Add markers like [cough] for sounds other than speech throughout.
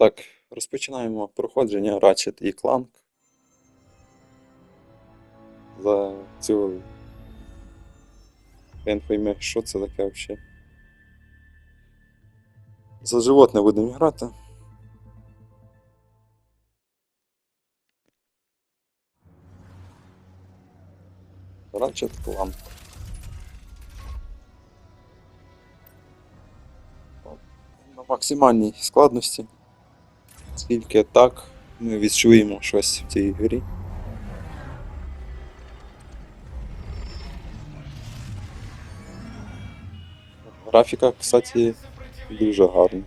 так, розпочинаємо проходження Ratchet і Clank. За цю. Пойме, що це таке взагалі. За животне будемо грати. Ratchet Clank. На максимальній складності. Скільки так ми відчуємо щось в цій грі. Графіка, кстати, дуже гарна.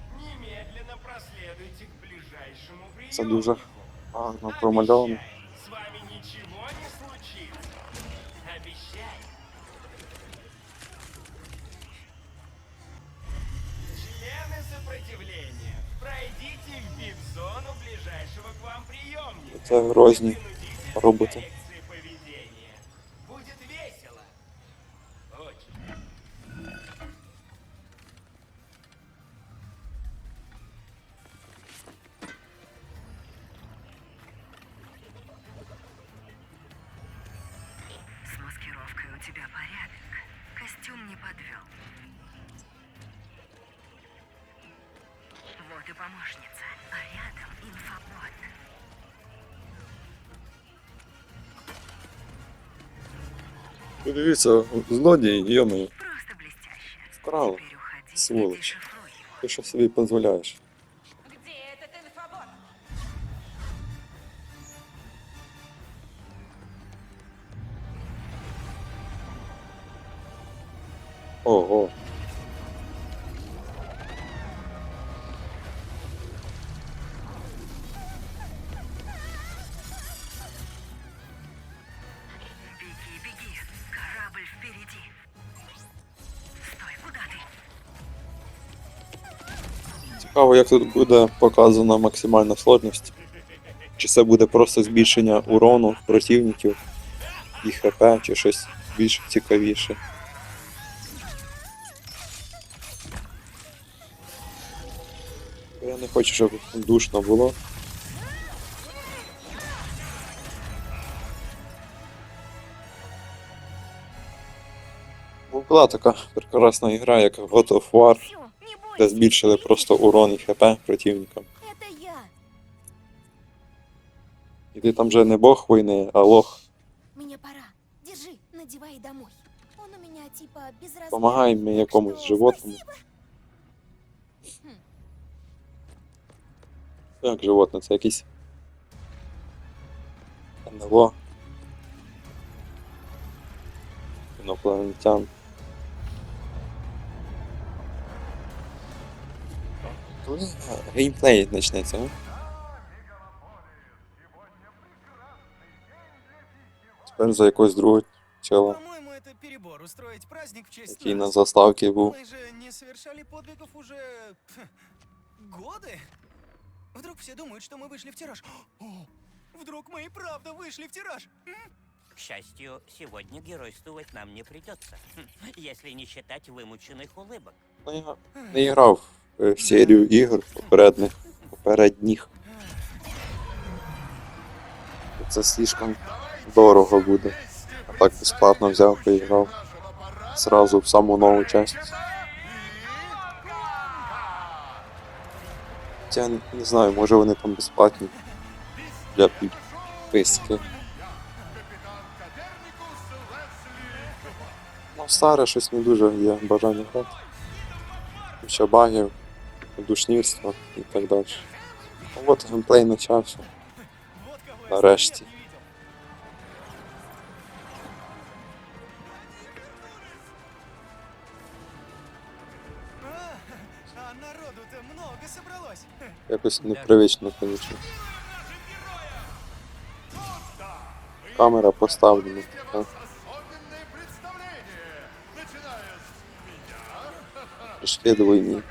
Це дуже гарно промальовано. Це грозні роботи. Подивіться, злодій, йому. Вкрали. Его. Ти що собі дозволяєш? Цікаво, як тут буде показана максимальна складність. Чи це буде просто збільшення урону противників і ХП, чи щось більш цікавіше. Я не хочу, щоб душно було. Була така прекрасна ігра, як God of War, Всё, не де бойся, збільшили просто урон і ХП противникам. это я. І ти там вже не бог війни, а лох. Мне пора. Держи, надевай домой. Он у меня типа безразмерный. Помагай мені так якомусь что животному. спасибо. Як животне, це якийсь НЛО. Інопланетян. Коли геймплей почнеться, а? Тепер за якогось другого чела, По-моему, это перебор устроить праздник в честь який на нас. заставці був. Мы же не совершали подвигов уже пф, годы. Вдруг все думают, что мы вышли в тираж. О, вдруг мы и правда вышли в тираж. К счастью, сегодня геройствовать нам не придется, Хм, если не считать вымученных улыбок. Ну, я не грав е, в серію ігор попередніх. попередніх. Це слишком дорого буде. А так безплатно взяв, поіграв. Сразу в саму нову часть. Я не, не знаю, може вони там безплатні для підписки. Ну, старе щось не дуже є бажання грати. Ще багів, душнірство і так далі. От геймплей почався. Нарешті. Якось непривично, звісно. Камера поставлена. Так. Пришли двойні.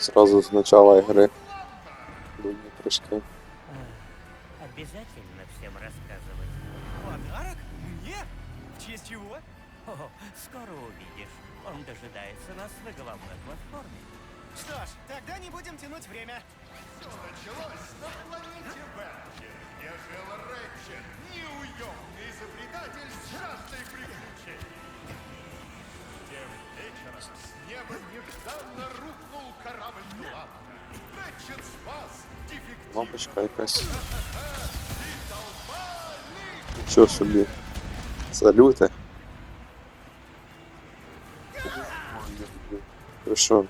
Сразу з начала игры. Двойні прыжки. Обязательно всем рассказывать. Подарок? Мне? В честь чего? О, скоро увидишь. Он дожидается нас на головной платформе. Что ж, тогда не будем тянуть время. Началось на планете Венкин, где жил Рэтчет, неуемный изобретатель с жаждой приключений Тем вечером с неба нежданно рухнул корабль Клапана. Рэтчет спас дефектив. Лампочка якась. Що собі? Салюти. Ви що? На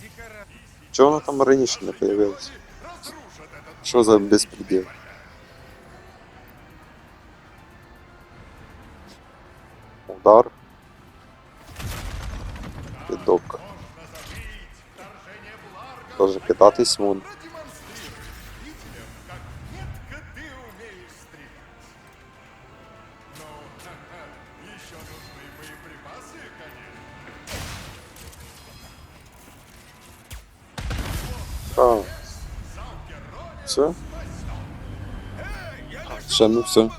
декора... Чого воно там раніше не появилось? Разрушат этот Що за безпреділ? Удар. нужны боеприпасы, конечно. А. Все? Ще не все.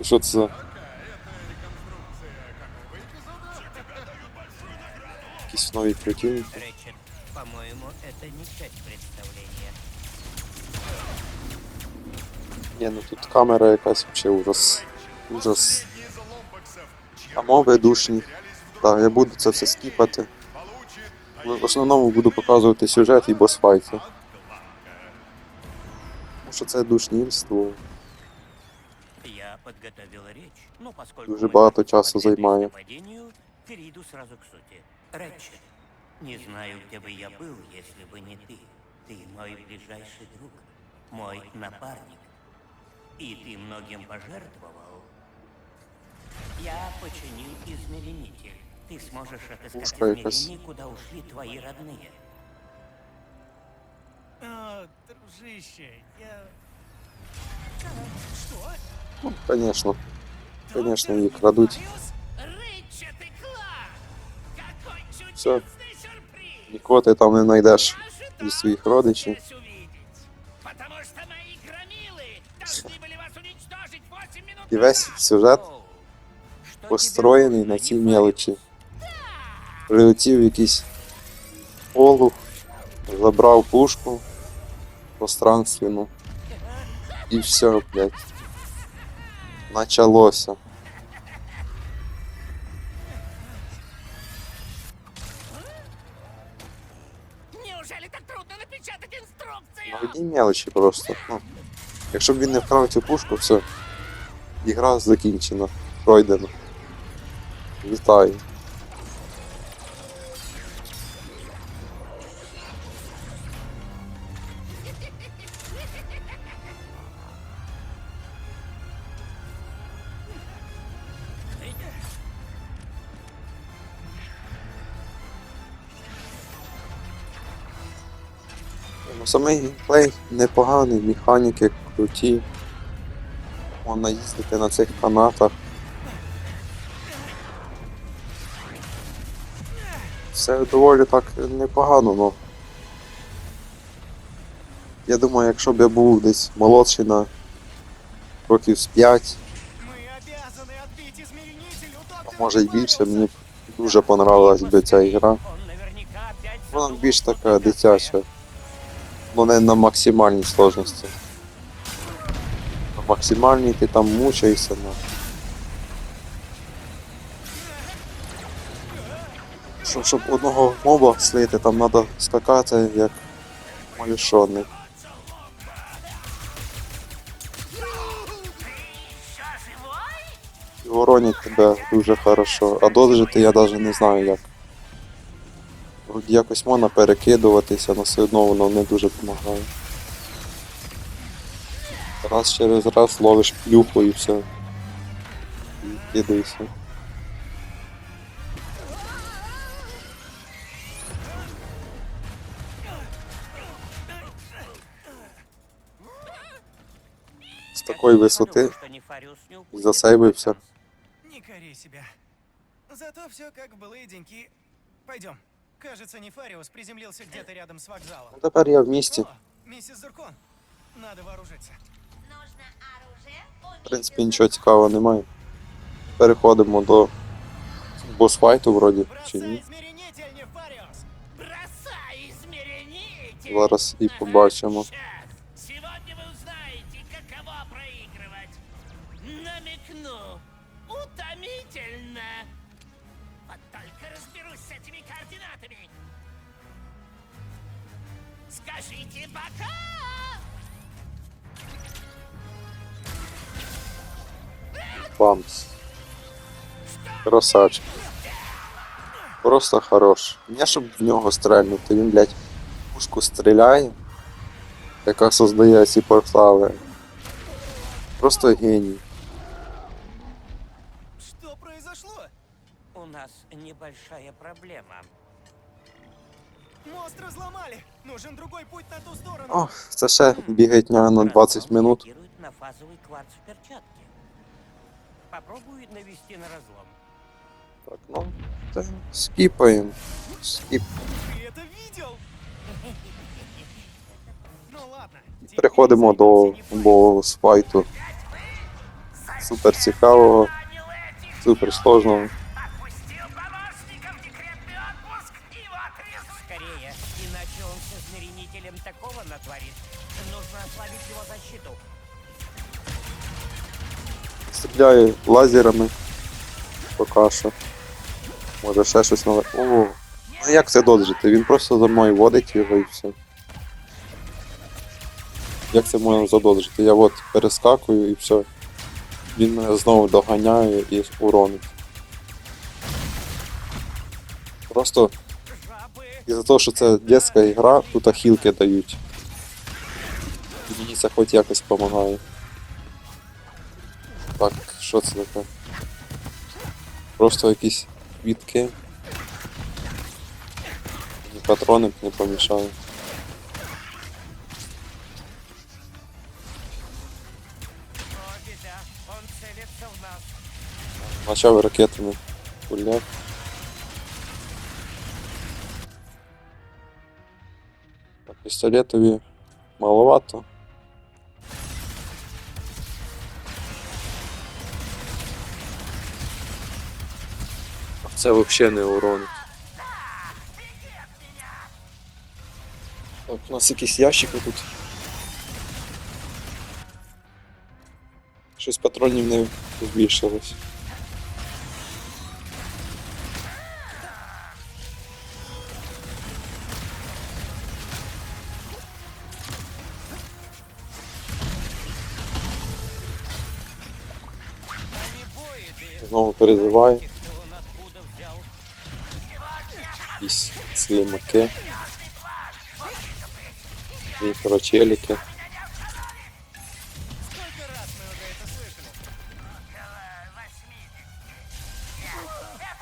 І Що це за? Якісь нові противники. Речет, по-моему, это не часть представления. Ні, ну тут камера якась вообще ужас. Ужас. А мови душні. Так, я буду це все скіпати. В основному буду показувати сюжет і босфайти. Тому що це душнільство. Я подготовил речь, но поскольку Дуже мы багато не часу подходили займає. к нападению, перейду сразу к сути. Рэтчет, не знаю, где бы я был, если бы не ты. Ты мой ближайший друг, мой напарник. И ты многим пожертвовал. Я починил измеренитель. Ты сможешь отыскать Пушка якась. измерение, куда ушли твои родные. О, дружище, я... Что? Ну, звісно. Звісно, її крадуть. Мариус? Нікого ти там не знайдеш Ожидал із своїх родичів. здесь увидеть. Потому что мои громилы должны были вас уничтожить 8 минут І весь сюжет Оу, что построєний тебе на нужно, цій не мелочі. Прилетів якийсь олух, забрав пушку пространственну. І все, блядь. Началося. На мелочі просто. Ну, якщо б він не вкрав цю пушку, все. Ігра закінчена. Пройдена. Вітаю. Самий геймплей непоганий, механіки круті. Можна їздити на цих канатах. Все доволі так непогано, ну. Я думаю, якщо б я був десь молодший на років з 5, Мы обязаны отбить измеренитель у а може й більше, мені б дуже понравилась би ця ігра. Вона більш така дитяча. Ну не на максимальній сложності. На максимальній ти там мучаєшся. Ну. Щоб, щоб одного моба слити, там треба скакати як малішоний. І воронять тебе дуже хорошо. А дожити я навіть не знаю як. Якось можна перекидуватися, але все одно воно не дуже допомагає. Раз через раз ловиш плюху і все. І кидаєшся. З такої висоти Нефариус не. Кори себя. Зато все как в деньки. Пойдем. Кажется, Нефариус приземлился где-то рядом с вокзалом. Тепер я в місті. О, миссис Зуркон. Надо вооружиться. Нужно оружие. В принципі, нічого цікавого немає. Переходимо до босфайту вроді, чи ні. Бросай! Зараз і побачимо. Бамс. Красавчик. Просто хорош. Не щоб в нього стрельнути, він, блядь, пушку стріляє, яка создає ці портали. Просто геній. Что произошло? У нас небольшая проблема. Мост разломали. Нужен другой путь на ту сторону. О, це ще бігатня на 20 минут. на фазовый кварц в перчатке. Попробую навести на разлом. Так, ну, та скіпаємо. Скіп. Ты это видел? [laughs] Ну ладно. теперь Переходимо до займемся не босфайту. Супер цікавого, Нанял этих супер сложного. Стріляє лазерами. Поки що. Може ще щось нове. О, ну як це доджити? Він просто за мною водить його і все. Як це можна задоджити? Я от перескакую і все. Він мене знову доганяє і уронить. Просто із-за того, що це дитяча ігра, тут ахілки дають. Мені це хоч якось допомагає. Так, що це таке? Просто якісь квітки. Ні патрони б не помішали. О, беда, он целится в нас. Почав ракетами пуляти. Так, пістолетові маловато. Це взагалі не уронить. Так, у нас якісь ящики тут. Щось патронів не збільшилось. Знову перезиває. Это слышали?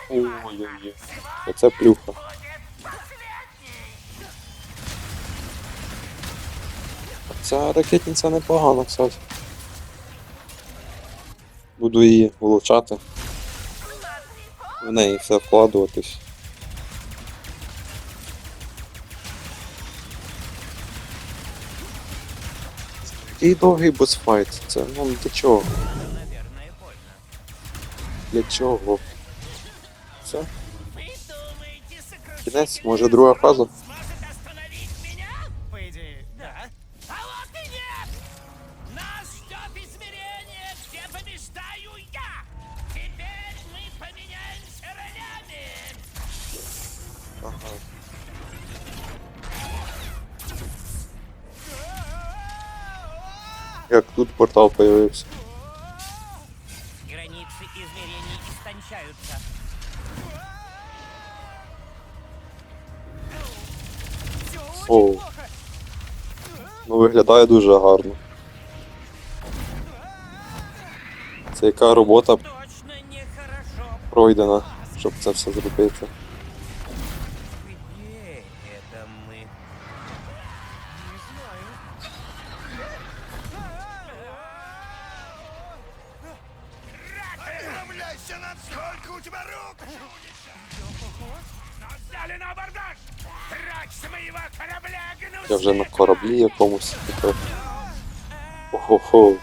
Ой-ой-ой. Оце плюха. Ця ракетниця непогана, кстати. Буду її вилучати. В неї все вкладуватись. Який довгий босфайт. Це ну для чого? Для чого? Все. Кінець, може друга фаза? Як тут портал появився. Границы измерений истончаются. Оу. Ну виглядає дуже гарно. Це яка робота Точно нехорошо. пройдена, щоб це все зробити. Я вже на кораблі якомусь таке. Охо-хо.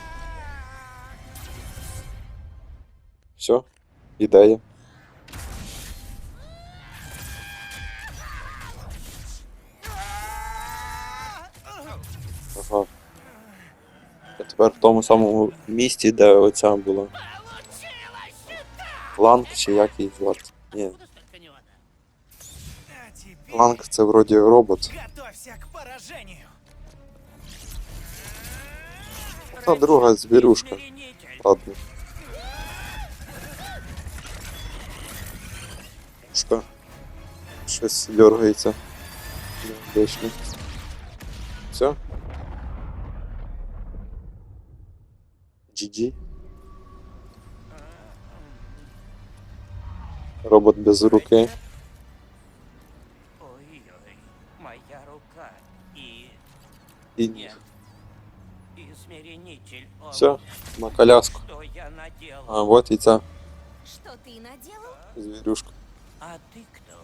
Все, ідея. Ага. Я тепер в тому самому місці, де оця була. Ланг чи як її звати? Ні, Ланг це вроді робот. готовься к поражению. Та друга звірюшка. Смиренитель. Ладно. Шка. Щось дергається. Необично. Все? GG. Робот без руки. І Нет. И смиренитель. О, все, на коляску. Что я наделал? А вот і ця Что ты наделал? звірюшка. А ты кто?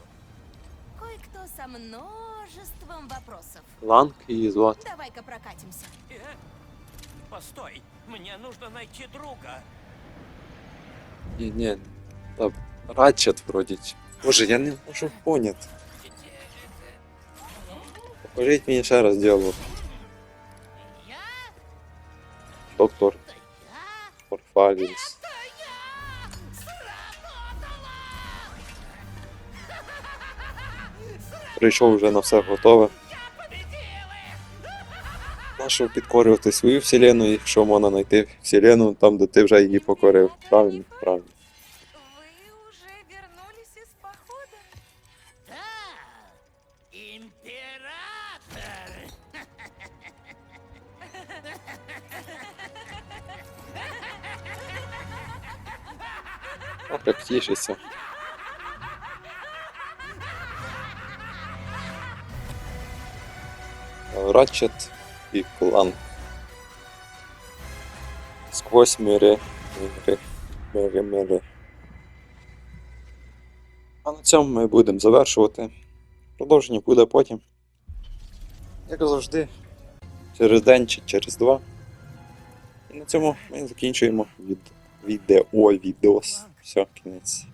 Кое-кто со множеством вопросов. Ланг її звати. Давай-ка прокатимся. Э? Постой, мне нужно найти друга. Ні, ні. Та Ratchet вроді. чи- Боже, я не можу поняти. Покажіть мені ще раз діалог. Доктор! Сработало! Прийшов вже на все готове. Нащо підкорювати свою вселену, якщо можна знайти вселену там, де ти вже її покорив. Правильно, правильно. А як тішиться. Ratchet і Кланк. Сквозь мири. Мири. Мири, мири. А на цьому ми будемо завершувати. Продовження буде потім. Як завжди. Через день чи через два. І на цьому ми закінчуємо від відео відос. Все, кінець.